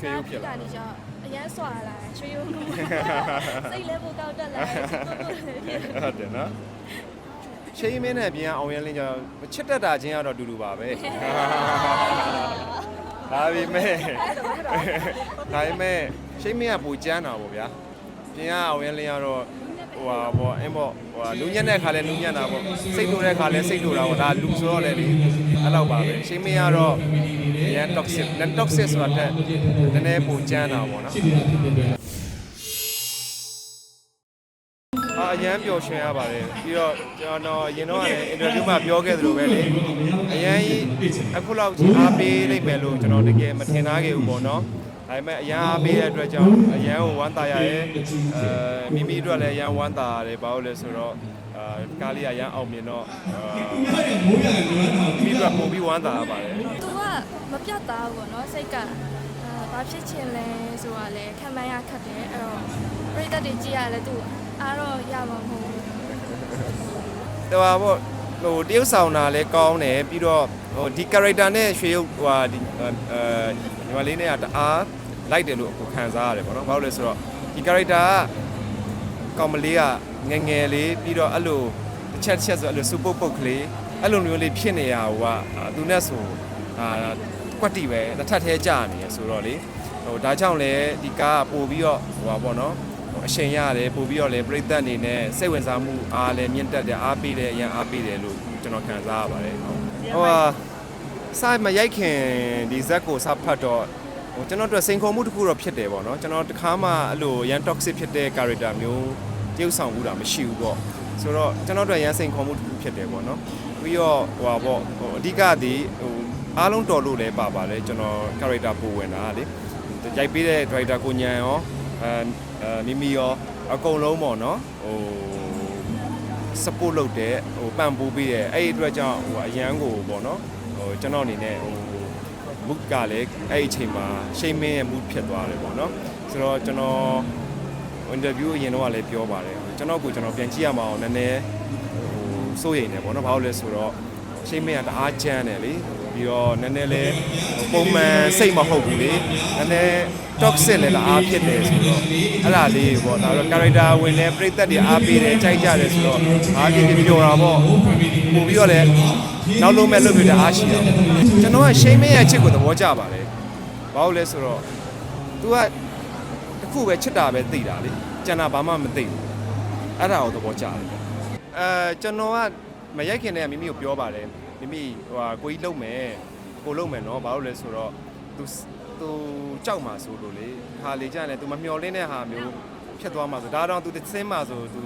ရွှေရုပ်ဖြစ်လာကနေကျတော့အရန်ဆွာလာတယ်ရွှေရုပ်လို့စိတ်လည်းပိုကောက်တက်လာတယ်စိတ်ကိုကိုလည်းဖြစ်ဟုတ်တယ်နော်ရှိမင်းနဲ့ပြင်အောင်ရင်းလင်းကြောင့်ချစ်တတ်တာချင်းကတော့အတူတူပါပဲဒါပေမဲ့ဒါပေမဲ့ရှိမင်းကပူကျန်းတာပေါ့ဗျာပြင်ကအောင်ရင်းလင်းကတော့ဟိုဟာပေါ့အင်းပေါ့ဟိုဟာလူညက်တဲ့ခါလဲလူညက်တာပေါ့စိတ်တူတဲ့ခါလဲစိတ်တူတာပေါ့ဒါလူဆိုတော့လေလေအဲ့လောက်ပါပဲရှိမင်းကတော့ ရန် toxic non toxic ဆိုတာတက်နည်းနည်းပူကျန်းတာပေါ့နော်အာအရန်ပျော်ရွှင်ရပါတယ်ပြီးတော့ကျွန်တော်အရင်တော့လည်းအင်တာဗျူးမှာပြောခဲ့သလိုပဲလေအရန်ကြီးအခုလောက်ကြီးအားပေးလိုက်မယ်လို့ကျွန်တော်တကယ်မထင်သားခဲ့ဘူးပေါ့နော်ဒါပေမဲ့အရန်အားပေးတဲ့အတွက်ကြောင့်အရန်ကိုဝမ်းသာရရဲ့အဲမိမိတို့လည်းအရန်ဝမ်းသာရတယ်ဘာလို့လဲဆိုတော့ အာကားလေးကအရန်အောင်မြင်တော့အာမိတို့ကပုံပြီးဝမ်းသာရပါတယ်သူကမပြတ်သားဘူးပေါ့နော်စိတ်ကအာဘာဖြစ်ချင်လဲဆိုတာလဲခံမှန်းရခက်တယ်အဲ့တော့ပြိတ္တတွေကြည့်ရလဲသူအားတော့ရမှာမဟုတ်ဘူးတော်ပါပေါ့ဟိုတရုပ်ဆောင်တာလည်းကောင်းတယ်ပြီးတော့ဟိုဒီ character နဲ့ရွှေရုပ်ဟိုဟာဒီအဲညီမလေးနဲ့ကတအားလိုက်တယ်လို့အခုခံစားရတယ်ပေါ့နော်ဘာလို့လဲဆိုတော့ဒီ character ကကောင်မလေးက ငယ်ငယ်လေးပြီးတော့အဲ့လိုတစ်ချက်တစ်ချက်ဆိုအဲ့လိုစူပုတ်ပုတ်ကလေးအဲ့လိုမျိုးလေးဖြစ်နေရဟိုကသူနဲ့ဆိုအာကွက်တီပဲတစ်ထပ်သေးကြာနေရဆိုတော့လေဟိုဒါကြောင့်လည်းဒီကားကပို့ပြီးတော့ဟိုပါပေါ့နော်ဟိုအချိန်ရတယ်ပို့ပြီးတော့လည်းပြိသက်အနေနဲ့စိတ်ဝင်စားမှုအားလည်းမြင့်တက်တယ်အားပေးတယ်အရင်အားပေးတယ်လို့ကျွန်တော်ခံစားရပါတယ်ဟုတ်ဟိုဟာစာမရိုက်ခင်ဒီဇက်ကိုစဖတ်တော့ဟိုကျွန်တော်တို့စိန်ခေါ်မှုတစ်ခုတော့ဖြစ်တယ်ပေါ့နော်ကျွန်တော်တခါမှအဲ့လိုရန် toxic ဖြစ်တဲ့ character မျိုး တရုပ်ဆောင်မှုတာမရှိဘူးပေါ့ဆိုတော့ကျွန်တော်တို့ရန်စိန်ခေါ်မှုတစ်ခုဖြစ်တယ်ပေါ့နော်ပြီးတော့ဟိုပါပေါ့ဟိုအဓိကဒီဟိုအားလုံးတော်လို့လည်းပါပါတယ်ကျွန်တော် character ပိုဝင်တာလေရိုက်ပေးတဲ့ director ကိုညံရောအဲအဲမိမိရောအကုန်လုံးပေါ့နော်ဟို support လုပ်တဲ့ဟိုပံ့ပိုးပေးတဲ့အဲ့ဒီအတွက်ကြောင့်ဟိုအရန်ကိုပေါ့နော်ဟိုကျွန်တော်အနေနဲ့ဟို mood ကလည်းအဲ့ဒီအချိန်မှာရှိမင်းရဲ့ mood ဖြစ်သွားတယ်ပေါ့နော်ဆိုတော့ကျွန်တော် interview အရင်တော့လည်းပြောပါတယ်ကျွန်တော်ကိုကျွန်တော်ပြန်ကြည့်ရမှာအောင်နည်းနည်းဟိုစိုးရိမ်နေပေါ့နော်ဘာလို့လဲဆိုတော့ရှိမင်းကတအားကြမ်းတယ်လေပြီးတော့နည်းနည်းလေးပုံမှန်စိတ်မဟုတ်ဘူးလေနည်းနည်း toxic လည်းတအားဖြစ်တယ်ဆိုတော့အဲ့ဒါလေးပေါ့ဒါတော့ character ဝင်လဲပြိသက်တွေအားပေးတယ်ကြိုက်ကြတယ်ဆိုတော့အားကြီးပြီးပြောတာပေါ့ပို့ပြီးတော့လည်းနောက်လုံးမဲ့လုပ်ပြတဲ့အားရှိတယ်ကျွန်တော်ကရှိမင်းရဲ့အချစ်ကိုသဘောကျပါတယ်ဘာလို့လဲဆိုတော့ तू က တစ်ခုပဲချစ်တာပဲသိတာလေကျန်တာဘာမှမသိဘူးအဲ့ဒါကိုသဘောကျတယ်အဲကျွန်တော်ကမရိုက်ခင်တည်းကမိမိကိုပြောပါတယ်မိမိဟိုဟာကိုကြီးလုံမယ်ကိုလုံမယ်နော်ဘာလို့လဲဆိုတော့ तू तू ကြောက်မှာဆိုလို့လေခါလေကြတယ် तू မမျော်လင့်တဲ့ဟာမျိုးဖြစ်သွားမှာဆိုဒါတော့ तू သင်းမှာဆို तू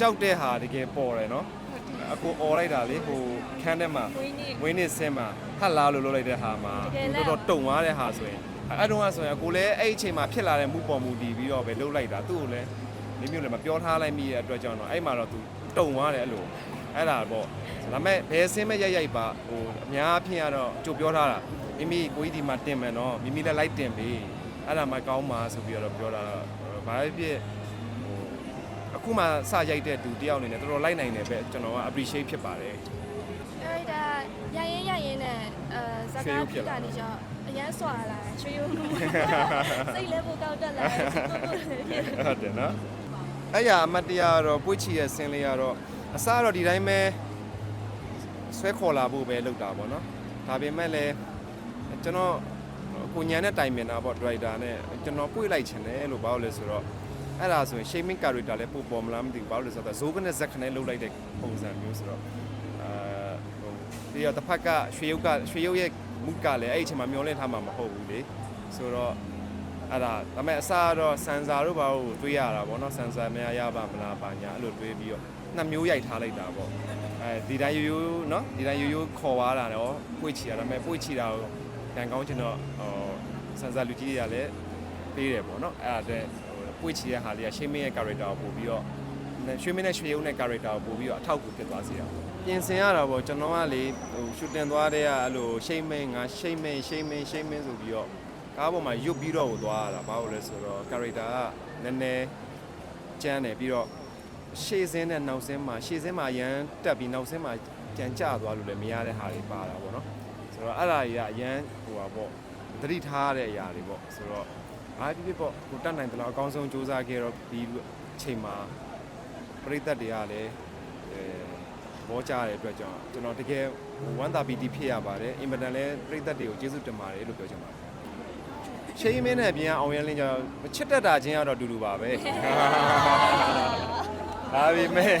ကြောက်တဲ့ဟာတကယ်ပေါ်တယ်နော်အကိုអော်လိုက်တာလေဟိုခန်းထဲမှာ ဝင်းနေ ဝင်းနေဆင်းမှာဟတ်လားလို့လုပ်လိုက်တဲ့ဟာမှာ တကယ်လဲ တော်တော်တုံသွားတဲ့ဟာဆိုရင် အဲ့တုန်းကဆိုရင်ကိုလည်းအဲ့အချိန်မှာဖြစ်လာတဲ့မှုပေါ်မှုတည်ပြီးတော့ပဲလုပ်လိုက်တာသူ့ကိုလည်းမိမျိုးလည်းမပြောထားလိုက်မိတဲ့အတွက်ကြောင့်တော့အဲ့မှာတော့သူတုံသွားတယ်အဲ့လိုအဲ့ဒါပေါ့ဒါပေမဲ့ဘယ်ဆင်းမဲ့ရိုက်ရိုက်ပါဟိုအများအဖြစ်ကတော့ကြိုပြောထားတာမိမိကိုကြီးဒီမှာတင်မယ်နော်မိမိလည်းလိုက်တင်ပြီအဲ့ဒါမှကောင်းပါဆိုပြီးတော့ပြောတာတော့ဘာဖြစ်ဖြစ်ဟိုအခုမှစရိုက်တဲ့သူတယောက်အနေနဲ့တော်တော်လိုက်နိုင်တယ်ပဲကျွန်တော်က appreciate ဖြစ်ပါတယ်အဲ့ဒါရရင်ရရင်နဲ့အဲဇာရွှေကာရုပ်ဖြစ်ပြလာကနေကျတော့ အရန်ဆွာလာတယ်ရွှေရုပ်လို့စိတ်လည်းပိုကောက်တက်လာတယ်စိတ်ကိုကိုလည်းဖြစ်ဟုတ်တယ်နော်အဲ့ရအမတ်တရားကတော့ပွေ့ချီရဲ့ဆင်းလေးကတော့အစားတော့ဒီတိုင်းပဲဆွဲခေါ်လာဖို့ပဲလုပ်တာပေါ့နော်ဒါပေမဲ့လည်းကျွန်တော်ကိုညာနဲ့တိုင်ပင်တာပေါ့ဒရိုက်တာနဲ့ကျွန်တော်ပွေ့လိုက်ချင်တယ်လို့ဘာလို့လဲဆိုတော့အဲ့ဒါဆိုရင် shaming character လည်းပို့ပေါ်မလားမသိဘူးဘာလို့လဲဆိုတော့ဇိုးကနဲ့ဇက်ခနဲ့လုပ်လိုက်တဲ့ပုံစံမျိုးဆိုတော့အာဟိုဒီတော့တစ်ဖက်ကရွှေရုပ်ကရွှေရုပ်ရဲ့ မူကလည်းအဲ့ဒီအချိန်မှာမျောလင့်ထားမှာမဟုတ်ဘူးလေဆိုတော့အဲ့ဒါဒါပေမဲ့အစားကတော့ဆန်စာတို့ဘာလို့တွေးရတာပေါ့နော်ဆန်စာများရပါမလားပါညာအဲ့လိုတွေးပြီးတော့နှစ်မျိုးရိုက်ထားလိုက်တာပေါ့အဲဒီတိုင်းရိုးရိုးနော်ဒီတိုင်းရိုးရိုးခေါ်သွားတာတော့ပွေ့ချီတာဒါပေမဲ့ပွေ့ချီတာကိုကန်ကောင်းချင်တော့ဟိုဆန်စာလူကြီးတွေကလည်းပေးတယ်ပေါ့နော်အဲ့ဒါတဲ့ဟိုပွေ့ချီတဲ့ဟာလေးကရှင်းမင်းရဲ့ character ကိုပို့ပြီးတော့ရွှေမင်းနဲ့ရွှေရုံးတဲ့ character ကိုပို့ပြီးတော့အထောက်အကူဖြစ်သွားစေတာပေါ့ ပြင်ဆင်ရတာပေါ့ကျွန်တော်ကလေဟိုရှူတင်သွားတဲ့ကအဲ့လိုရှိမ့်မင်းငါရှိမ့်မင်းရှိမ့်မင်းရှိမ့်မင်းဆိုပြီးတော့ကားပေါ်မှာရုပ်ပြီးတော့ကိုသွားရတာဘာလို့လဲဆိုတော့ character ကနည်းနည်းကျန်းတယ်ပြီးတော့ရှေ့စင်းနဲ့နောက်စင်းမှာရှေ့စင်းမှာရန်တက်ပြီးနောက်စင်းမှာကြံကျသွားလို့လည်းမရတဲ့ဟာတွေပါတာပေါ့နော်ဆိုတော့အဲ့ဒါကြီးကအရန်ဟိုပါပေါ့သတိထားရတဲ့အရာတွေပေါ့ဆိုတော့အားဖြစ်ဖြစ်ပေါ့ကိုတတ်နိုင်တယ်လို့အကောင်းဆုံးစူးစမ်းခဲ့တော့ဒီအချိန်မှာပရိသတ်တွေကလည်းအဲ ဘောကြတဲ့အတွက်ကြောင့်ကျွန်တော်တကယ်ဝမ်းသာပီတိဖြစ်ရပါတယ်အင်မတန်လည်းပရိသတ်တွေကိုကျေးဇူးတင်ပါတယ်လို့ပြောချင်ပါတယ်ရှိမင်းနဲ့ပြန်အောင်ရလင်းကြောင့်မချစ်တတ်တာချင်းကတော့အတူတူပါပဲဒါပေမဲ့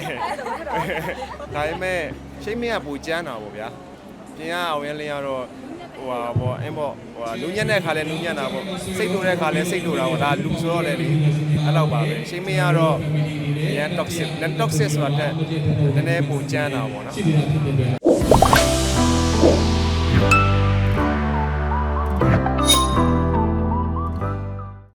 ဒါပေမဲ့ရှိမင်းကပူကျန်းတာပေါ့ဗျာပြင်ကအောင်ရလင်းကတော့ဟိုဟာပေါ့အင်းပေါ့ဟိုဟာလူညံ့တဲ့ခါလဲလူညံ့တာပေါ့စိတ်တူတဲ့ခါလဲစိတ်တူတာပေါ့ဒါလူဆိုတော့လေလေအဲ့လောက်ပါပဲရှိမင်းကတော့ ရန် toxic နဲ့ toxic ဆိုတာတက်နည်းနည်းပိုကျန်းတာပေါ့နော်